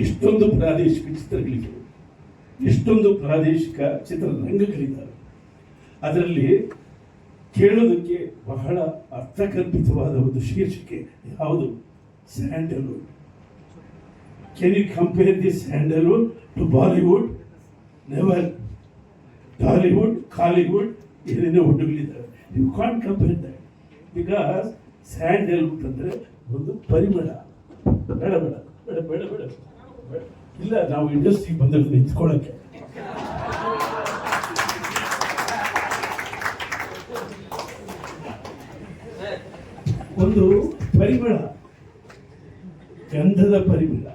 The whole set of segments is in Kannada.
ಎಷ್ಟೊಂದು ಪ್ರಾದೇಶಿಕ ಚಿತ್ರಗಳಿವೆ ಇಷ್ಟೊಂದು ಪ್ರಾದೇಶಿಕ ಚಿತ್ರರಂಗಗಳಿದ್ದಾವೆ. ಅದರಲ್ಲಿ ಕೇಳೋದಕ್ಕೆ ಬಹಳ ಅರ್ಥಕಲ್ಪಿತವಾದ ಒಂದು ಶೀರ್ಷಿಕೆ ಯಾವುದು? Sandalwood. Can you compare the Sandalwood to Bollywood never Tollywood Kollywood ಏನೇನೋ ಹುಡುಗಳಿದ್ದಾವೆ you can't compare that because Sandalwood ಅಂದರೆ ಒಂದು ಪರಿಮಳ. ಬೇಡ ಬೇಡ ಬೇಡ ಬೇಡ ಬೇಡ. ಇಲ್ಲ, ನಾವು ಇಂಡಸ್ಟ್ರಿ ಬಂದಿರೋದು ನಿಂತ್ಕೊಳ್ಳೋಕ್ಕೆ ಒಂದು ಪರಿಮಳ. ಗಂಧದ ಪರಿಮಳ.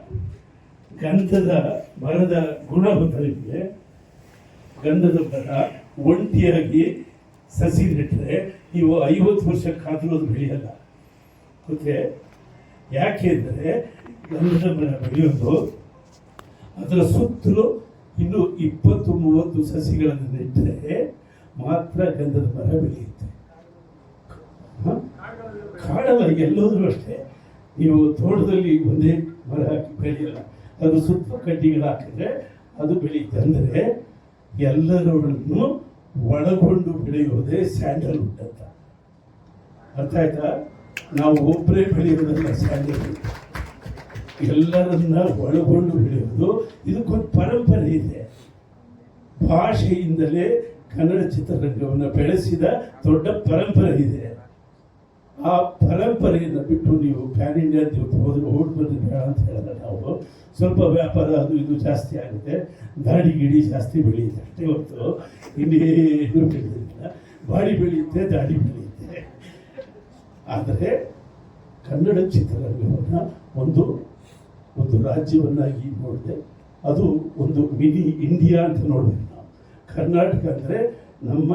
ಗಂಧದ ಮರದ ಗುಣ ಬದಲಿಗೆ ಗಂಧದ ಮರ ಒಂಟಿಯಾಗಿ ಸಸಿ ನೆಟ್ಟರೆ ನೀವು ಐವತ್ತು ವರ್ಷ ಕಾದರೂ ಅದು ಬೆಳೆಯಲ್ಲ. ಮತ್ತೆ ಯಾಕೆ ಅಂದರೆ ಗಂಧದ ಮರ ಬೆಳೆಯೋದು ಅದರ ಸುತ್ತಲೂ ಇನ್ನು ಇಪ್ಪತ್ತು ಮೂವತ್ತು ಸಸಿಗಳನ್ನು ನೆಟ್ಟರೆ ಮಾತ್ರ ಗಂಧದ ಮರ ಬೆಳೆಯುತ್ತೆ? ಕಾಡಲ್ಲ ಎಲ್ಲೋದ್ರೂ ಅಷ್ಟೇ ನೀವು ತೋಟದಲ್ಲಿ ಒಂದೇ ಮರ ಹಾಕಿ ಬೆಳೆಯಲ್ಲ, ಅದು ಸುತ್ತ ಕಡ್ಡಿಗಳು ಹಾಕಿದ್ರೆ ಅದು ಬೆಳೆಯುತ್ತೆ ಅಂದರೆ ಎಲ್ಲರನ್ನು ಒಳಗೊಂಡು ಬೆಳೆಯೋದೇ ಸ್ಯಾಂಡಲ್ವುಡ್ ಅಂತ. ಅರ್ಥ ಆಯ್ತಾ? ನಾವು ಒಬ್ಬರೇ ಬೆಳೆಯೋದಲ್ಲ ಸ್ಯಾಂಡಲ್ವುಡ್ ಎಲ್ಲರನ್ನ ಒಳಗೊಂಡು ಬೆಳೆಯೋದು ಇದಕ್ಕೊಂದು ಪರಂಪರೆ ಇದೆ. ಭಾಷೆಯಿಂದಲೇ ಕನ್ನಡ ಚಿತ್ರರಂಗವನ್ನು ಬೆಳೆಸಿದ ದೊಡ್ಡ ಪರಂಪರೆ ಇದೆ. ಆ ಪರಂಪರೆಯನ್ನು ಬಿಟ್ಟು ನೀವು ಪ್ಯಾನ್ ಇಂಡಿಯಾ ಹೋದ್ರೆ ಓಡ್ ಬಂದು ಬೇಡ ಅಂತ ಹೇಳಿದ್ರೆ ನಾವು. ಸ್ವಲ್ಪ ವ್ಯಾಪಾರ ಅದು ಇದು ಜಾಸ್ತಿ ಆಗುತ್ತೆ. ದಾಡಿ ಗಿಡಿ ಜಾಸ್ತಿ ಬೆಳೆಯುತ್ತೆ, ಅಷ್ಟೇ ಹೊತ್ತು ಇನ್ನೇನು ಬೆಳೆಯೋದಿಲ್ಲ ಬಾಡಿ ಬೆಳೆಯುತ್ತೆ ದಾಡಿ ಬೆಳೆಯುತ್ತೆ. ಆದರೆ ಕನ್ನಡ ಚಿತ್ರರಂಗವನ್ನು ಒಂದು ರಾಜ್ಯವನ್ನಾಗಿ ನೋಡಿದೆ. ಅದು ಒಂದು ಮಿನಿ ಇಂಡಿಯಾ ಅಂತ ನೋಡಬೇಕು ನಾವು. ಕರ್ನಾಟಕ ಅಂದರೆ ನಮ್ಮ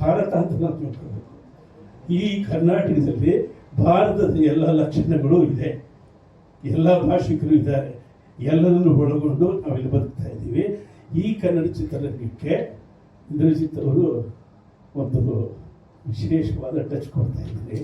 ಭಾರತ ಅಂತ ನಾವು ತಿಳ್ಕೊಬೇಕು. ಈ ಕರ್ನಾಟಕದಲ್ಲಿ ಭಾರತದ ಎಲ್ಲ ಲಕ್ಷಣಗಳು ಇದೆ. ಎಲ್ಲ ಭಾಷಿಕರು ಇದ್ದಾರೆ. ಎಲ್ಲರನ್ನು ಒಳಗೊಂಡು ನಾವಿಲ್ಲಿ ಬದುಕ್ತಾ ಇದ್ದೀವಿ. ಈ ಕನ್ನಡ ಚಿತ್ರರಂಗಕ್ಕೆ ಇಂದ್ರಜಿತ್ ಅವರು ಒಂದು ವಿಶೇಷವಾದ ಟಚ್ ಕೊಡ್ತಾ ಇದ್ದಾರೆ.